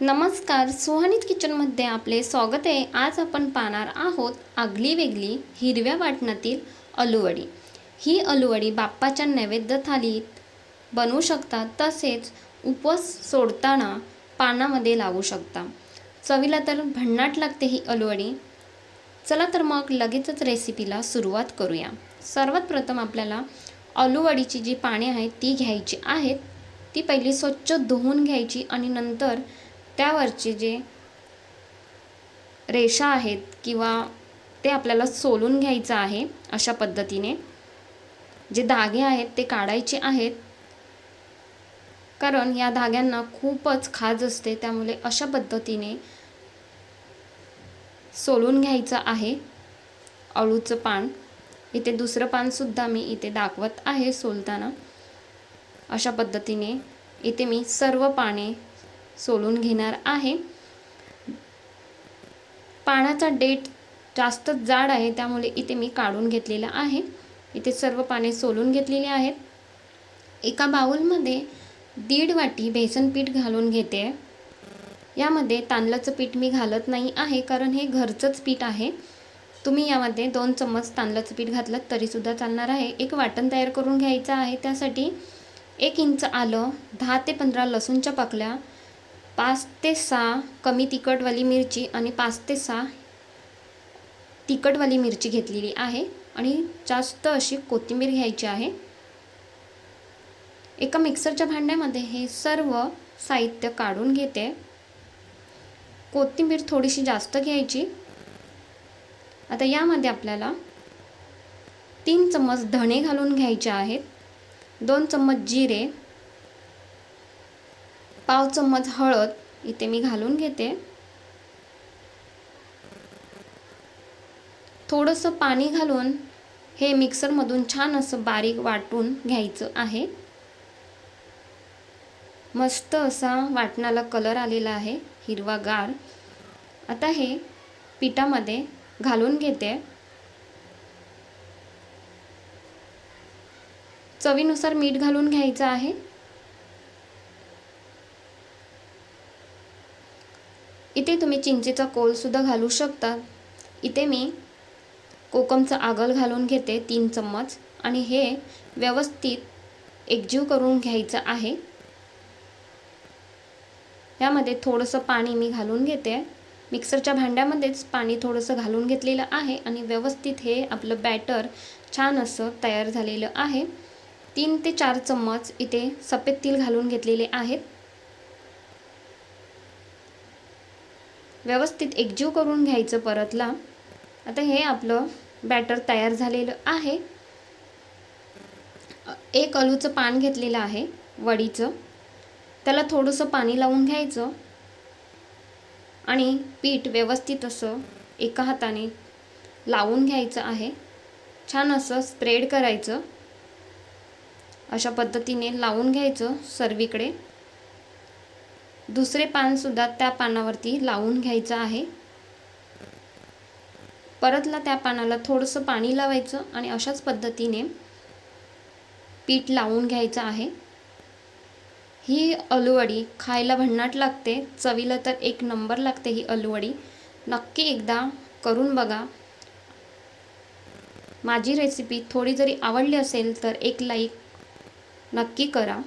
नमस्कार सुहानित किचनमध्ये आपले स्वागत आहे. आज आपण पाहणार आहोत आगली वेगळी हिरव्या वाटणातील अलुवडी. ही अलुवडी बाप्पाच्या नैवेद्य थालीत बनवू शकता तसेच उपवास सोडताना पानामध्ये लावू शकता. चवीला तर भन्नाट लागते ही अलुवडी. चला तर मग लगेचच रेसिपीला सुरुवात करूया. सर्वात प्रथम आपल्याला अलुवडीची जी पाने आहेत ती घ्यायची आहेत. ती पहिली स्वच्छ धुवून घ्यायची आणि नंतर त्यावरचे जे रेषा आहेत किंवा ते आपल्याला सोलून घ्यायचं आहे अशा पद्धतीने. जे धागे आहेत ते काढायचे आहेत. कारण या धाग्यांना खूपच खाज असते त्यामुळे अशा पद्धतीने सोलून घ्यायचं आहे अळूचं पान. इथे दुसरं पानसुद्धा मी इथे दाखवत आहे सोलताना. अशा पद्धतीने इथे मी सर्व पाने सोलून घेणार आहे. पाण्याचा डेट जास्त जाड आहे त्यामुळे इथे मी काढून घेतलेला आहे. इथे सर्व पाने सोलून घेतलेली आहेत. एका बाऊलमध्ये दीड वाटी बेसन पीठ घालून घेते. यामध्ये तांदळाचं पीठ मी घालत नाही आहे कारण हे घरचंच पीठ आहे. तुम्ही यामध्ये दोन चम्मच तांदळाचं पीठ घातलं तरीसुद्धा चालणार आहे. एक वाटण तयार करून घ्यायचं आहे त्यासाठी एक इंच आलं दहा ते पंधरा लसूणच्या पाकल्या पाच ते सहा कमी तिखटवाली मिरची आणि पाच ते सहा तिखटवाली मिरची घेतलेली आहे. आणि जास्त अशी कोथिंबीर घ्यायची आहे. एका मिक्सरच्या भांड्यामध्ये हे सर्व साहित्य काढून घेते. कोथिंबीर थोडीशी जास्त घ्यायची. आता यामध्ये आपल्याला तीन चम्मच धणे घालून घ्यायचे आहेत. दोन चम्मच जिरे पाव चम्मच हळद इथे मी घालून घेते. थोडंसं पाणी घालून हे मिक्सरमधून छान असं बारीक वाटून घ्यायचं आहे. मस्त असा वाटणाला कलर आलेला आहे हिरवागार आता हे पिठामध्ये घालून घेते. चवीनुसार मीठ घालून घ्यायचं आहे. इथे तुम्ही चिंचेचा कोलसुद्धा घालू शकता. इथे मी कोकमचं आगल घालून घेते तीन चम्मच आणि हे व्यवस्थित एकजीव करून घ्यायचं आहे. यामध्ये थोडंसं पाणी मी घालून घेते. मिक्सरच्या भांड्यामध्येच पाणी थोडंसं घालून घेतलेलं आहे आणि व्यवस्थित हे आपलं बॅटर छान असं तयार झालेलं आहे. तीन ते चार चम्मच इथे सफेद तीळ घालून घेतलेले आहेत. व्यवस्थित एकजीव करून घ्यायचं परतला. आता हे आपलं बॅटर तयार झालेलं आहे. एक अळूचं पान घेतलेलं आहे वडीचं. त्याला थोडंसं पाणी लावून घ्यायचं. आणि पीठ व्यवस्थित असं एका हाताने लावून घ्यायचं आहे. छान असं स्प्रेड करायचं. अशा पद्धतीने लावून घ्यायचं सर्वीकडे. दुसरे पानसुद्धा त्या पानावरती लावून घ्यायचं आहे. परतला त्या पानाला थोडंसं पाणी लावायचं आणि अशाच पद्धतीने पीठ लावून घ्यायचं आहे. ही अलूवडी खायला भन्नाट लागते. चवीला तर एक नंबर लागते ही अलूवडी. नक्की एकदा करून बघा. माझी रेसिपी थोडी जरी आवडली असेल तर एक लाईक नक्की करा.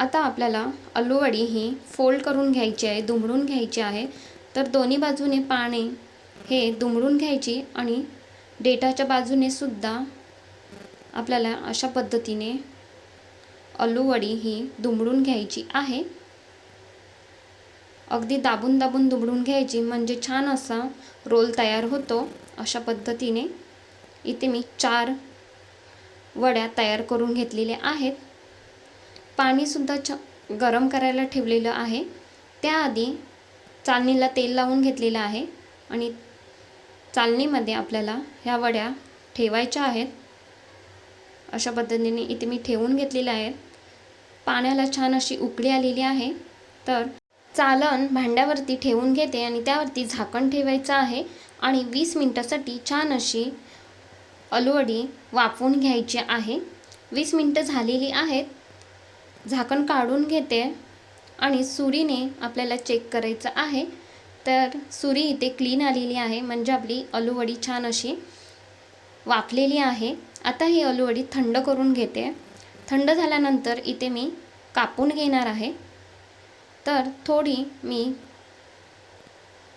आता आपल्याला अल्लूवडी ही फोल्ड करून घ्यायची आहे दुमडून घ्यायची आहे. तर दोन्ही बाजूने पाने हे दुमडून घ्यायची आणि डेटाच्या बाजूने सुद्धा आपल्याला अशा पद्धतीने अल्लूवडी ही दुमडून घ्यायची आहे. अगदी दाबून दाबून दुमडून घ्यायची म्हणजे छान असा रोल तयार होतो. अशा पद्धतीने इथे मी चार वड्या तयार करून घेतलेल्या आहेत. पाणीसुद्धा छ गरम करायला ठेवलेलं आहे. त्याआधी चालणीला तेल लावून घेतलेलं आहे आणि चालणीमध्ये आपल्याला ह्या वड्या ठेवायच्या आहेत. अशा पद्धतीने इथे मी ठेवून घेतलेल्या आहेत. पाण्याला छान अशी उकळी आलेली आहे. तर चालन भांड्यावरती ठेवून घेते आणि त्यावरती झाकण ठेवायचं आहे आणि वीस मिनटासाठी छान अशी अलवडी वाफवून घ्यायची आहे. वीस मिनटं झालेली आहेत. झाकण काढून घेते आणि सुरीने आपल्याला चेक करायचं आहे. तर सुरी इथे क्लीन आलेली आहे. म्हणजे आपली अळूवडी छान अशी वाफलेली आहे. आता ही अळूवडी थंड करून घेते. थंड झाल्यानंतर इथे मी कापून घेणार आहे. तर थोडी मी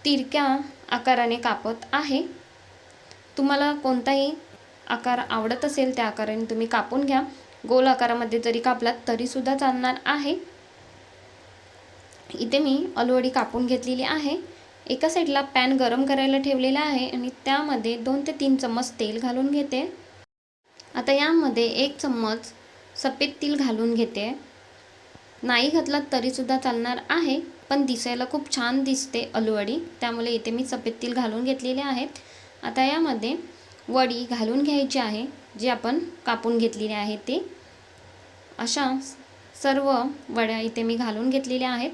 तिरक्या आकाराने कापत आहे. तुम्हाला कोणताही आकार आवडत असेल त्या आकाराने तुम्ही कापून घ्या. गोल आकारामध्ये जरी कापलात तरीसुद्धा चालणार आहे. इथे मी अलुवडी कापून घेतलेली आहे. एका साईडला पॅन गरम करायला ठेवलेला आहे आणि त्यामध्ये दोन ते तीन चम्मच तेल घालून घेते. आता यामध्ये एक चम्मच सफेद तील घालून घेते. नाही घातलात तरीसुद्धा चालणार आहे पण दिसायला खूप छान दिसते अलुवडी. त्यामुळे इथे मी सफेद तील घालून घेतलेले आहेत. आता यामध्ये वडी घालून घ्यायची आहे जी आपण कापून घेतलेली आहे ते. अशा सर्व वड्या इथे मी घालून घेतलेल्या आहेत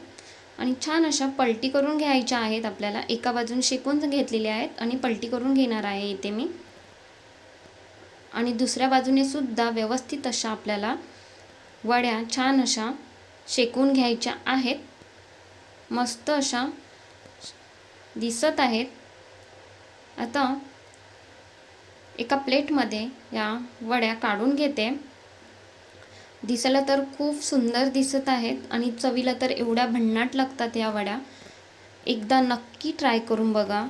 आणि छान अशा पलटी करून घ्यायच्या आहेत आपल्याला. एका बाजून शेकून घेतलेल्या आहेत आणि पलटी करून घेणार आहे इथे मी. आणि दुसऱ्या बाजूने सुद्धा व्यवस्थित अशा आपल्याला वड्या छान अशा शेकून घ्यायच्या आहेत. मस्त अशा दिसत आहेत. आता एका प्लेटमध्ये या वड्या काढून घेते. दिसायला तर खूप सुंदर दिसत आहेत आणि चवीला तर एवढ्या भन्नाट लागतात या वड्या. एकदा नक्की ट्राय करून बघा.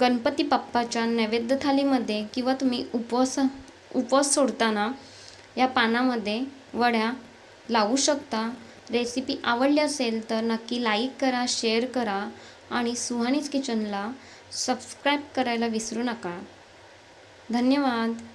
गणपती बाप्पाच्या नैवेद्य थालीमध्ये किंवा तुम्ही उपवास उपवास सोडताना या पानामध्ये वड्या लावू शकता. रेसिपी आवडली असेल तर नक्की लाईक करा शेअर करा आणि सुहानीज किचनला सबस्क्राईब करायला विसरू नका. धन्यवाद.